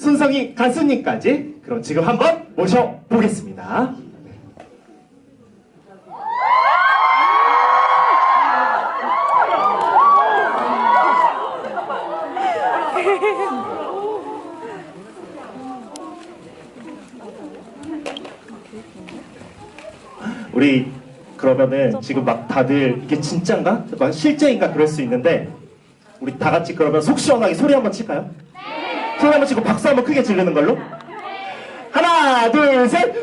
손성희 가수님까지 그럼 지금 한번 모셔보겠습니다. 우리 그러면은 지금 막 다들 이게 진짠가? 막 실제인가 그럴 수 있는데 우리 다 같이 그러면 속 시원하게 소리 한번 칠까요? 소리 한번 치고 박수 한번 크게 지르는 걸로 하나 둘 셋.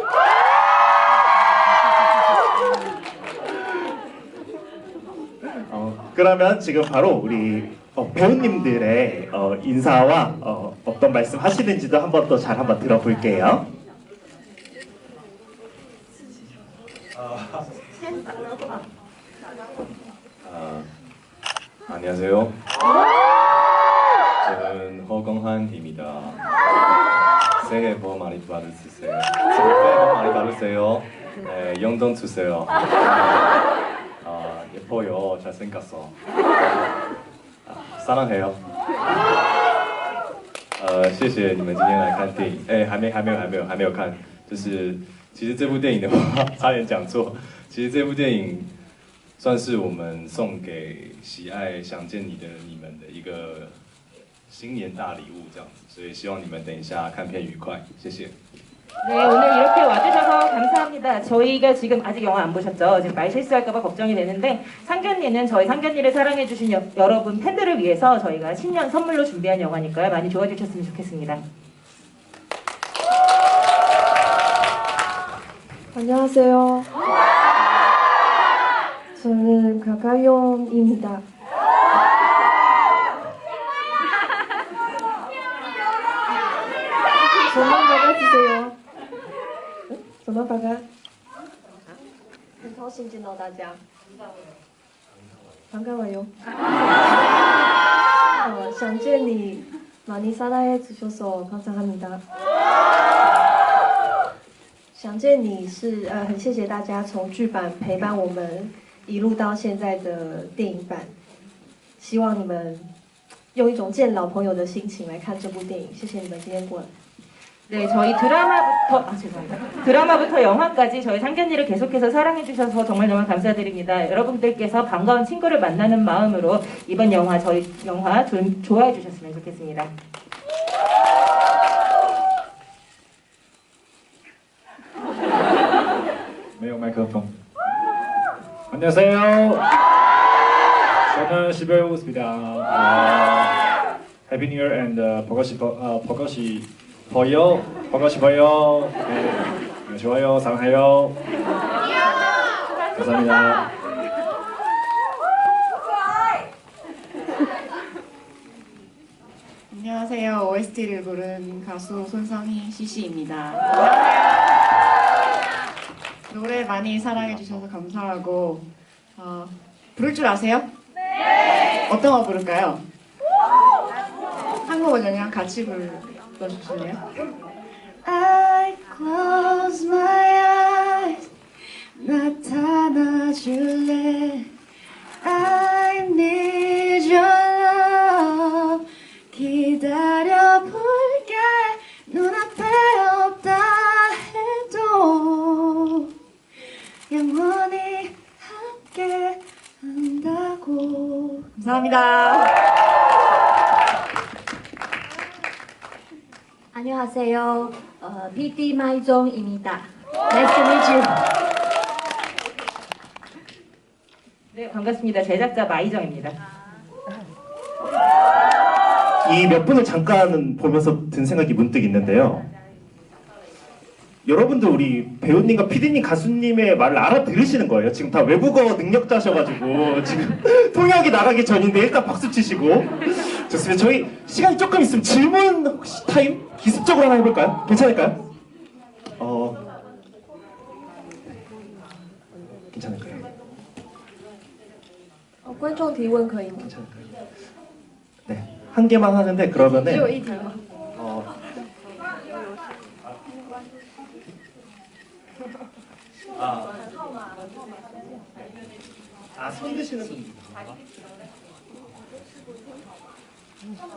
어, 그러면 지금 바로 우리 어, 배우님들의 어, 인사와 어, 어떤 말씀 하시는지도 한번 또잘 한번 들어볼게요. 아, 안녕하세요. 저는 허경환입니다. 새해 복 많이 받으세요. 새해 복 많이 받으세요. 네, 영돈 주세요. 아, 예뻐요. 잘생겼어. 아, 사랑해요. 呃，谢谢你们今天来看电影。哎，还没，还没有，还没有，还没有看。就是，其实这部电影的话，差点讲错。其实这部电影算是我们送给喜爱《想见你》的你们的一个 新年大礼物，这样子。所以希望你们等一下看片愉快，谢谢。 네, 오늘 이렇게 와주셔서 감사합니다. 저희가 지금 아직 영화 안 보셨죠? 지금 말 실수할까봐 걱정이 되는데 상견례는 저희 상견례를 사랑해주신 여, 여러분 팬들을 위해서 저희가 신년 선물로 준비한 영화니까요. 많이 좋아주셨으면 좋겠습니다. 안녕하세요. 저는 가가용입니다. 주세요. 응? 저만 박아. 很高兴见到大家. 반가워요. 어, 想见你 많이 사랑해 주셔서 감사합니다. 想见你是呃，很谢谢大家从剧版陪伴我们一路到现在的电影版，希望你们用一种见老朋友的心情来看这部电影。谢谢你们今天过来。 네, 저희 드라마부터 아 죄송합니다. 드라마부터 영화까지 저희 상견례를 계속해서 사랑해 주셔서 정말 정말 감사드립니다. 여러분들께서 반가운 친구를 만나는 마음으로 이번 영화 저희 영화 좀 좋아해 주셨으면 좋겠습니다. 네, 마이크로폰. 안녕하세요. 저는 시베우스입니다. New Year and uh, 보고 싶어 아, 싶어요. 보고 싶어요. 네, 네, 좋아요. 사랑해요. 감사합니다. 안녕하세요. OST를 부른 가수 손성희 CC입니다. 노래 많이 사랑해 주셔서 감사하고 어, 부를 줄 아세요? 네. 어떤 거 부를까요? 한국 버전이랑 같이 불러주실래요? I close my eyes. 나타나 줄래? I need your love. 기다려 볼게. 눈앞에 없다 해도 영원히 함께 한다고. 감사합니다. 안녕하세요. 어, PD 마이종입니다. Nice to meet you. 네, 반갑습니다. 제작자 마이정입니다. 이 몇 분을 잠깐 보면서 든 생각이 문득 있는데요. 여러분들 우리 배우님과 PD님 가수님의 말을 알아들으시는 거예요. 지금 다 외국어 능력자셔가지고 지금 통역이 나가기 전인데 일단 박수 치시고 좋습니다. 저희 시간이 조금 있으면 질문 혹시 타임 기습적으로 하나 해볼까요? 괜찮을까요? 어 괜찮을까요? 哦观众提问可以吗？ 괜찮을까요? 네, 한 개만 하는데 그러면은 아, 아, 손 드시는 분.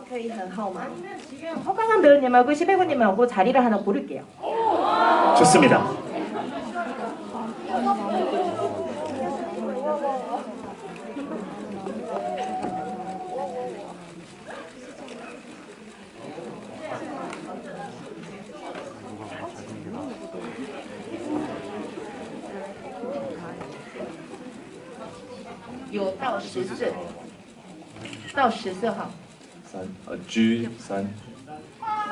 可以很好吗？ 지금 허강한 배우님하고 시배구님하고 자리를 하나 고를게요. 좋습니다. 十四，到十四号。三呃 G 三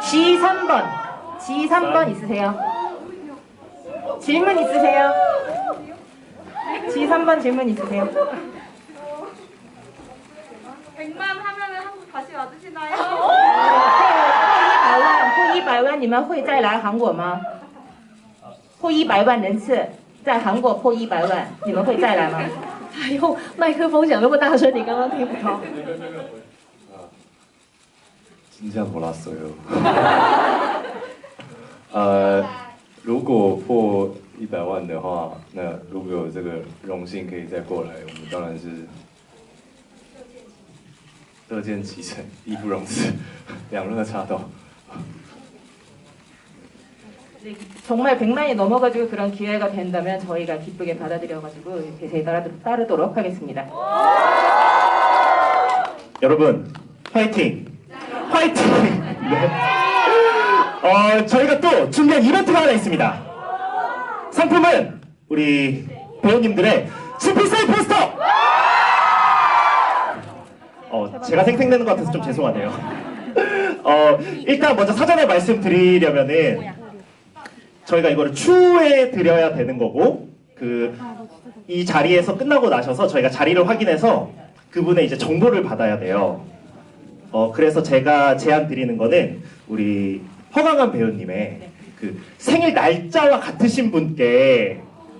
G3번. G3번 있으세요? 질문 있으세요? G3번 질문 있으세요? 100만 하면은 한국 다시 와주시나요? 破一百万，破一百万，你们会再来韩国吗？破一百万人次，在韩国破一百万，你们会再来吗？ 哎呦麦克风讲那么大声你刚刚听不到。你这不拉所有。呃如果破一百万的话那如果有这个荣幸可以再过来我们当然是乐见其成义不容辞两轮的插刀。 정말 100만이 넘어가지고 그런 기회가 된다면 저희가 기쁘게 받아들여가지고 이렇게 제 따르, 따르도록 하겠습니다. 여러분 화이팅! 화이팅! 네. 어, 저희가 또 준비한 이벤트가 하나 있습니다. 상품은 우리 배우님들의 스피사이 포스터! 어, 제가 생생내는 것 같아서 좀 죄송하네요. 어, 일단 먼저 사전에 말씀드리려면은 저희가 이거를 추후에 드려야 되는 거고 그 이 자리에서 끝나고 나셔서 저희가 자리를 확인해서 그분의 이제 정보를 받아야 돼요. 어 그래서 제가 제안 드리는 거는 우리 허강한 배우님의 그 생일 날짜와 같으신 분께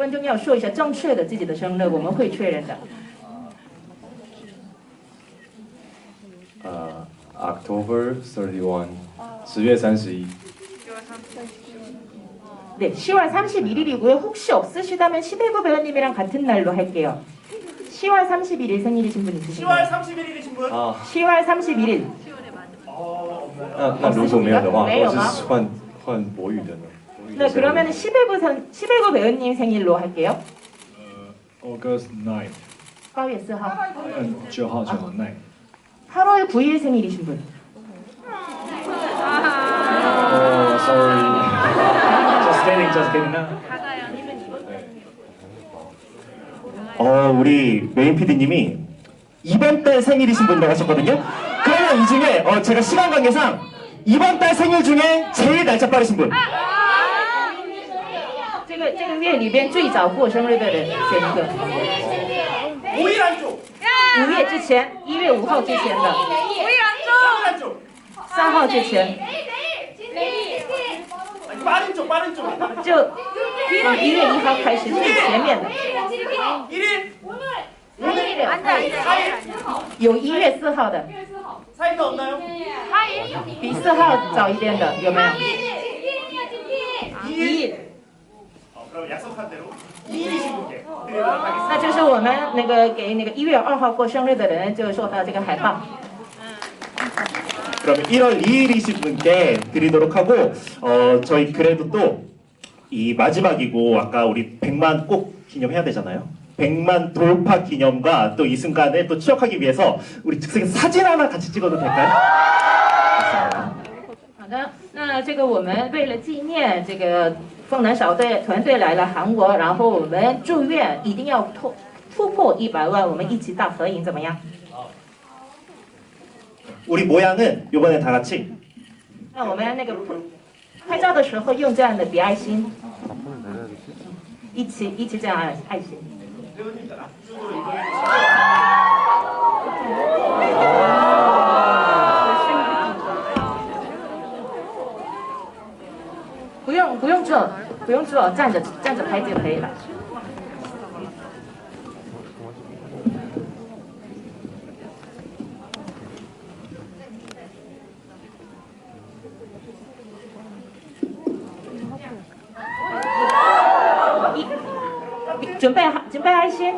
观众要说一下，观众要说一下正确的自己的生日，我们会确认的。 呃，October thirty one，十月三十一。 네, 10월 31일이고요. 혹시 없으시다면 시베구 배우님이랑 같은 날로 할게요. 10월 31일 생일이신 분 있으신가요? 31일이신 분? 啊， 10월 31일. 那那如果没有的话，或没有吗是换换博宇的呢？ 네, 네, 그러면 11구 선 11구 배우님 생일로 할게요. 어, August 9th. 8월 4일. 9일 9일. 8월 9일 생일이신 분. Oh, sorry. just kidding, just kidding. 어, 우리 메인 PD님이 이번 달 생일이신 분이라고 하셨거든요. 그러면 이 중에 어, 제가 시간 관계상 이번 달 생일 중에 제일 날짜 빠르신 분. 对这个月里边最早过生日的人选一个。五。五月之前，一月五号之前的。五。三号之前。八点，八点。就从一月一号开始最前面的。一。有一月四号的。蔡总呢？比四号早一点的有没有？一。 那就是我们那个给那个1月2号过生日的人就收到这个海报 그러면 1월 2일이신 분께 드리도록 하고 어 저희 그래도 또 이 마지막이고 아까 우리 100만 꼭 기념해야 되잖아요. 100만 돌파 기념과 또 이 순간을 또 추억하기 위해서 우리 즉석에 사진 하나 같이 찍어도 될까요? 좋습니다. 好的，那这个我们为了纪念这个凤南小队团队来了韩国，然后我们祝愿一定要突突破一百万，我们一起大合影怎么样？ 우리 모양은 이번에 다 같이 那我们那个拍照的时候用这样的比爱心，一起一起这样爱心。 不用坐，站着站着拍就可以了。一准备好，准备爱心。